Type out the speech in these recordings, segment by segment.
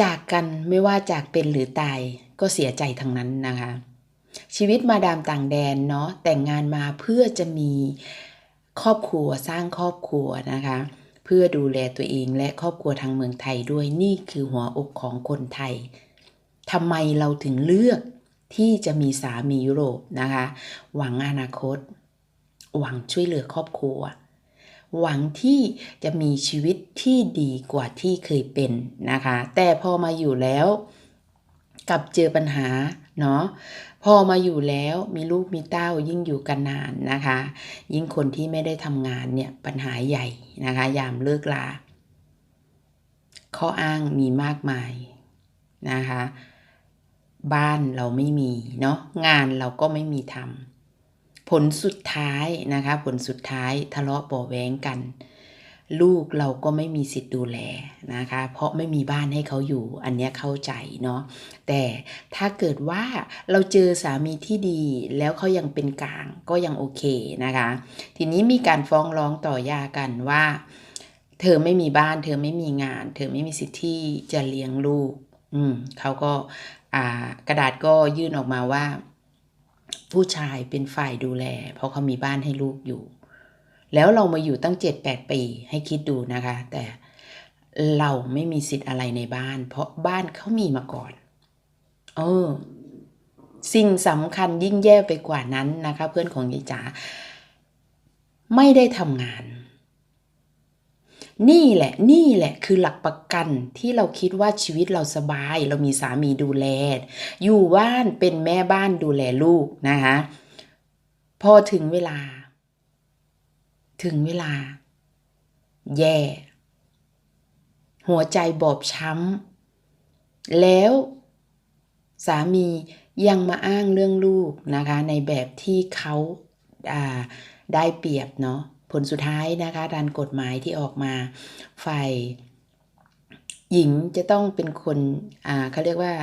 จากกันไม่ว่าจากเป็นหรือตายก็เสียใจทั้งนั้นนะคะ ชีวิตมาดามต่างแดนเนาะแต่งงานมาเพื่อจะมีครอบครัวสร้างครอบครัวนะคะ เพื่อดูแลตัวเองและครอบครัวทางเมืองไทยด้วยนี่คือหัวอกของคนไทยทำไมเราถึงเลือกที่จะมีสามียุโรปนะคะ หวังอนาคต หวังช่วยเหลือครอบครัว หวังที่จะมีชีวิตที่ดีกว่าที่เคยเป็นนะคะ แต่พอมาอยู่แล้วกลับเจอปัญหาเนาะพอมาอยู่แล้วมีลูกมีเต้ายิ่งอยู่กันนานนะคะ ยิ่งคนที่ไม่ได้ทำงานเนี่ยปัญหาใหญ่นะคะ ยามเลิกลาข้ออ้างมีมากมายนะคะ บ้านเราไม่มีเนาะงานเราก็ไม่มีทำ ผลสุดท้ายนะคะ ผลสุดท้ายทะเลาะบาะแว้งกัน ลูกเราก็ไม่มีสิทธิ์ดูแลนะคะ เพราะไม่มีบ้านให้เขาอยู่ อันนี้เข้าใจเนาะแต่ถ้าเกิดว่าเราเจอสามีที่ดีแล้วเขายังเป็นกลางก็ยังโอเคนะคะ ทีนี้มีการฟ้องร้องต่อยากันว่า เธอไม่มีบ้าน เธอไม่มีงาน เธอไม่มีสิทธิ์ที่จะเลี้ยงลูก อืมเขาก็อ่ากระดาษก็ยื่นออกมาว่า ผู้ชายเป็นฝ่ายดูแล เพราะเขามีบ้านให้ลูกอยู่ แล้วเรามาอยู่ตั้งเจ็ดแปดปีให้คิดดูนะคะ แต่เราไม่มีสิทธิ์อะไรในบ้าน เพราะบ้านเขามีมาก่อน เออ สิ่งสำคัญยิ่งแย่ไปกว่านั้นนะคะ เพื่อนของยายจ๋าไม่ได้ทำงาน นี่แหละนี่แหละคือหลักประกันที่เราคิดว่าชีวิตเราสบาย เรามีสามีดูแล อยู่บ้านเป็นแม่บ้านดูแลลูกนะคะพอถึงเวลา ถึงเวลา แย่ หัวใจบอบช้ำแล้วสามียังมาอ้างเรื่องลูกนะคะ ในแบบที่เขาาได้เปรียบเนาะ ผลสุดท้ายนะคะดันกฎหมายที่ออกมาฝ่ายหญิงจะต้องเป็นคนอ่าเขาเรียกว่า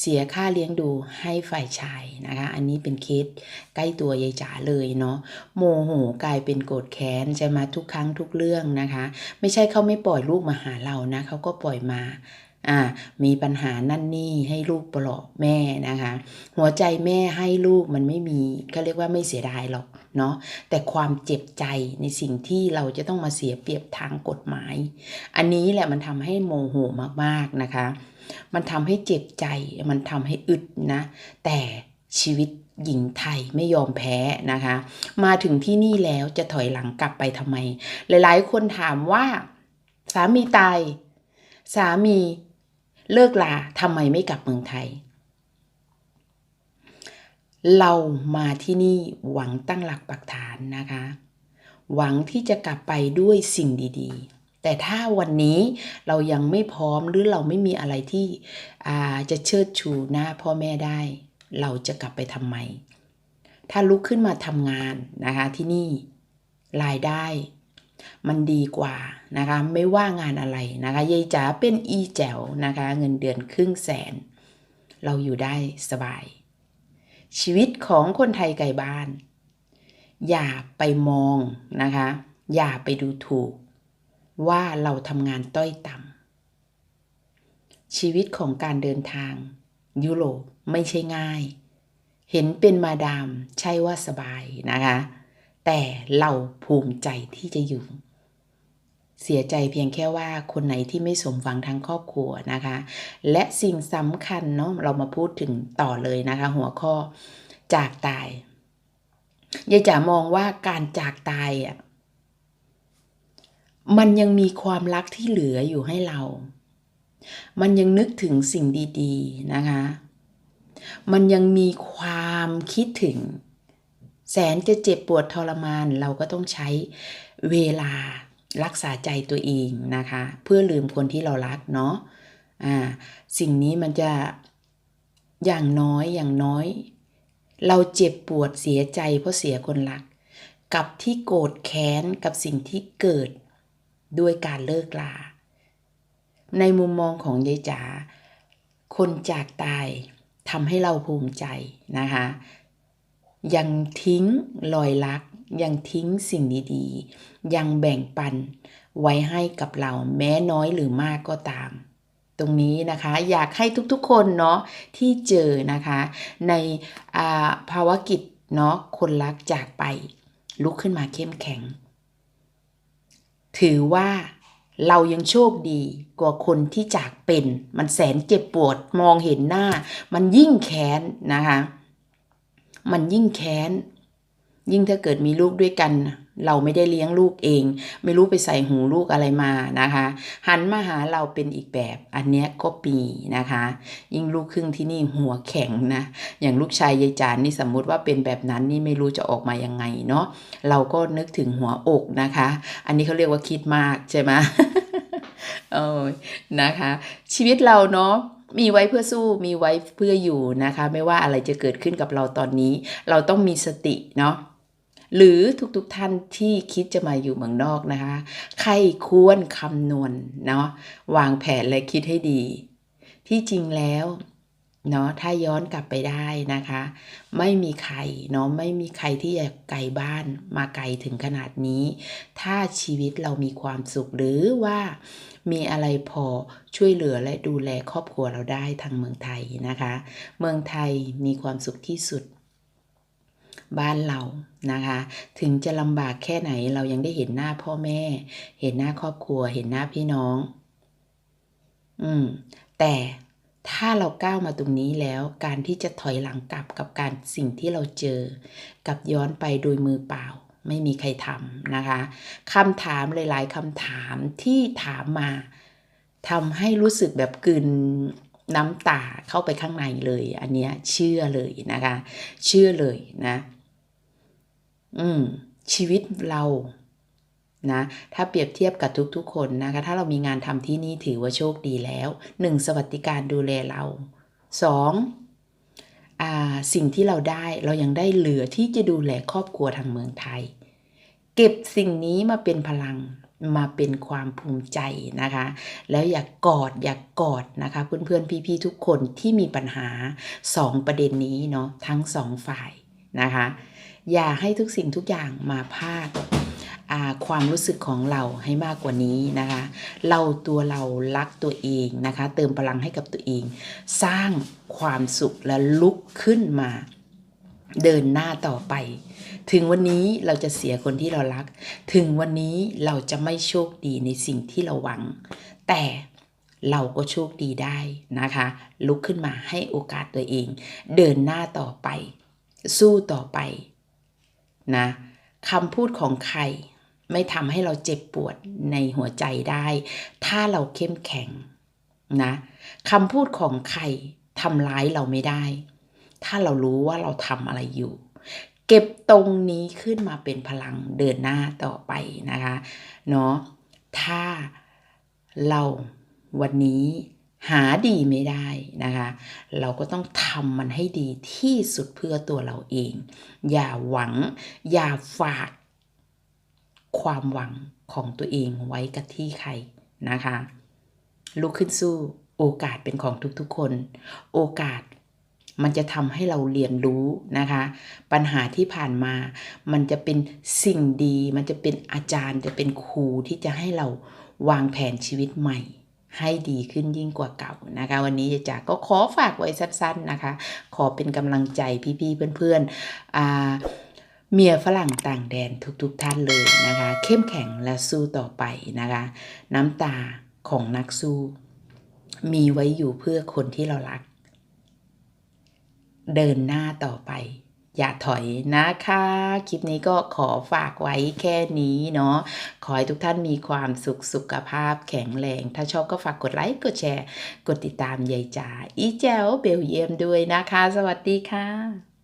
เสียค่าเลี้ยงดูให้ฝ่ายชายนะคะ อันนี้เป็นเคสใกล้ตัวยายจ๋าเลยเนาะ โมโหกลายเป็นโกรธแค้นใช่ไหมทุกครั้งทุกเรื่องนะคะ ไม่ใช่เขาไม่ปล่อยลูกมาหาเรานะเขาก็ปล่อยมา อ่ามีปัญหานั่นนี่ให้ลูกปลอบแม่นะคะ หัวใจแม่ให้ลูกมันไม่มีก็เรียกว่าไม่เสียดายหรอกเนาะแต่ความเจ็บใจในสิ่งที่เราจะต้องมาเสียเปรียบทางกฎหมาย อันนี้แหละมันทำให้โมโหมากๆนะคะ มันทำให้เจ็บใจมันทำให้อึดนะ แต่ชีวิตหญิงไทยไม่ยอมแพ้นะคะ มาถึงที่นี่แล้วจะถอยหลังกลับไปทำไม หลายๆ คนถามว่า สามีตาย สามี เลิกลาทำไมไม่กลับเมืองไทย เรามาที่นี่หวังตั้งหลักปักฐานนะคะ หวังที่จะกลับไปด้วยสิ่งดีๆ แต่ถ้าวันนี้เรายังไม่พร้อมหรือเราไม่มีอะไรที่จะเชิดชูหน้าพ่อแม่ได้ เราจะกลับไปทำไม ถ้าลุกขึ้นมาทำงานนะคะที่นี่รายได้ มันดีกว่านะคะไม่ว่างานอะไรนะคะยายจ๋าเป็นอีแจ๋วนะคะเงินเดือนครึ่งแสน เราอยู่ได้สบาย ชีวิตของคนไทยไกลบ้าน อย่าไปมองนะคะ อย่าไปดูถูก ว่าเราทำงานต้อยต่ำชีวิตของการเดินทาง ยุโรปไม่ใช่ง่าย เห็นเป็นมาดามใช่ว่าสบายนะคะ แต่เราภูมิใจที่จะอยู่ เสียใจเพียงแค่ว่าคนไหนที่ไม่สมหวังทางครอบครัวนะคะ และสิ่งสำคัญเนาะเรามาพูดถึงต่อเลยนะคะ หัวข้อจากตายยายจ๋ามองว่าการจากตายอะมันยังมีความรักที่เหลืออยู่ให้เรา มันยังนึกถึงสิ่งดี ๆ นะคะ มันยังมีความคิดถึง แสนจะเจ็บปวดทรมานเราก็ต้องใช้เวลารักษาใจตัวเองนะคะ เพื่อลืมคนที่เรารักเนาะอ่าสิ่งนี้มันจะอย่างน้อยอย่างน้อย เราเจ็บปวดเสียใจเพราะเสียคนรัก กับที่โกรธแค้นกับสิ่งที่เกิดด้วยการเลิกลา ในมุมมองของยายจ๋าคนจากตายทำให้เราภูมิใจนะคะ ยังทิ้งรอยลัก ยังทิ้งสิ่งดีๆ ยังแบ่งปันไว้ให้กับเราแม้น้อยหรือมากก็ตาม ตรงนี้นะคะอยากให้ทุกๆคนเนาะที่เจอนะคะในาภาวะกิจเนาะคนรักจากไป ลุกขึ้นมาเข้มแข็ง ถือว่าเรายังโชคดีกว่าคนที่จากเป็น มันแสนเจ็บปวดมองเห็นหน้า มันยิ่งแค้นนะคะ มันยิ่งแค้น ยิ่งถ้าเกิดมีลูกด้วยกัน เราไม่ได้เลี้ยงลูกเอง ไม่รู้ไปใส่หูลูกอะไรมานะคะ หันมาหาเราเป็นอีกแบบ อันเนี้ยก็ปีนะคะ ยิ่งลูกครึ่งที่นี่หัวแข็งนะ อย่างลูกชายยายจานนี่สมมุติว่าเป็นแบบนั้นนี่ไม่รู้จะออกมายังไงเนาะ เราก็นึกถึงหัวอกนะคะ อันนี้เขาเรียกว่าคิดมากใช่ไหมเออนะคะ ชีวิตเราเนาะ มีไว้เพื่อสู้มีไว้เพื่ออยู่นะคะ ไม่ว่าอะไรจะเกิดขึ้นกับเราตอนนี้ เราต้องมีสติเนาะหรือทุกๆท่านที่คิดจะมาอยู่เมืองนอกนะคะใครควรคำนวณเนาะวางแผนและคิดให้ดี ที่จริงแล้ว เนาะถ้าย้อนกลับไปได้นะคะ ไม่มีใครเนาะไม่มีใครที่จะไกลบ้านมาไกลถึงขนาดนี้ ถ้าชีวิตเรามีความสุขหรือว่ามีอะไรพอช่วยเหลือและดูแลครอบครัวเราได้ทางเมืองไทยนะคะ เมืองไทยมีความสุขที่สุดบ้านเรานะคะ ถึงจะลำบากแค่ไหนเรายังได้เห็นหน้าพ่อแม่ เห็นหน้าครอบครัว เห็นหน้าพี่น้อง อืม แต่ ถ้าเราก้าวมาตรงนี้แล้วการที่จะถอยหลังกลับกับการสิ่งที่เราเจอ กับย้อนไปโดยมือเปล่า ไม่มีใครทำนะคะคำถามหลาย ๆคำถามที่ถามมาทำให้รู้สึกแบบกลืนน้ำตาเข้าไปข้างในเลย อันเนี้ยเชื่อเลยนะคะ เชื่อเลยนะ อืมชีวิตเรา นะถ้าเปรียบเทียบกับทุกๆ คนนะคะถ้าเรามีงานทำที่นี่ถือว่าโชคดีแล้ว 1. สวัสดิการดูแลเรา 2. อ่าสิ่งที่เราได้เรายังได้เหลือที่จะดูแลครอบครัวทางเมืองไทย เก็บสิ่งนี้มาเป็นพลังมาเป็นความภูมิใจนะคะ แล้วอย่ากกอดอย่ากกอดนะคะ เพื่อนๆพี่ๆทุกคนที่มีปัญหา 2 ประเด็นนี้เนาะทั้ง 2 ฝ่ายนะคะ อย่าให้ทุกสิ่งทุกอย่างมาพาก ความรู้สึกของเราให้มากกว่านี้นะคะ เราตัวเรารักตัวเองนะคะ เติมพลังให้กับตัวเอง สร้างความสุขและลุกขึ้นมา เดินหน้าต่อไป ถึงวันนี้เราจะเสียคนที่เรารัก ถึงวันนี้เราจะไม่โชคดีในสิ่งที่เราหวัง แต่เราก็โชคดีได้นะคะ ลุกขึ้นมาให้โอกาสตัวเอง เดินหน้าต่อไป สู้ต่อไปนะคำพูดของใคร ไม่ทำให้เราเจ็บปวดในหัวใจได้ ถ้าเราเข้มแข็งนะคำพูดของใครทำร้ายเราไม่ได้ ถ้าเรารู้ว่าเราทำอะไรอยู่ เก็บตรงนี้ขึ้นมาเป็นพลังเดินหน้าต่อไปนะคะเนาะถ้าเราวันนี้หาดีไม่ได้นะคะ เราก็ต้องทำมันให้ดีที่สุดเพื่อตัวเราเอง อย่าหวัง อย่าฝาก ความหวังของตัวเองไว้กับที่ใครนะคะ ลุกขึ้นสู้โอกาสเป็นของทุกๆคน โอกาสมันจะทำให้เราเรียนรู้นะคะ ปัญหาที่ผ่านมา มันจะเป็นสิ่งดี มันจะเป็นอาจารย์ จะเป็นครูที่จะให้เราวางแผนชีวิตใหม่ ให้ดีขึ้นยิ่งกว่าเก่านะคะ วันนี้จะจากก็ขอฝากไว้สั้นๆนะคะ ขอเป็นกำลังใจพี่ๆเพื่อนๆอ่า เมียฝรั่งต่างแดนทุกๆทท่านเลยนะคะ เข้มแข็งและสู้ต่อไปนะคะ น้ำตาของนักสู้ มีไว้อยู่เพื่อคนที่เรารัก เดินหน้าต่อไป อย่าถอยนะคะ คลิปนี้ก็ขอฝากไว้แค่นี้เนาะขอให้ทุกท่านมีความสุขสุขภาพแข็งแรง ถ้าชอบก็ฝากกดไลค์กดแชร์ กดติดตามยายจ๋าอีแจวเบลเยียมด้วยนะคะ สวัสดีค่ะ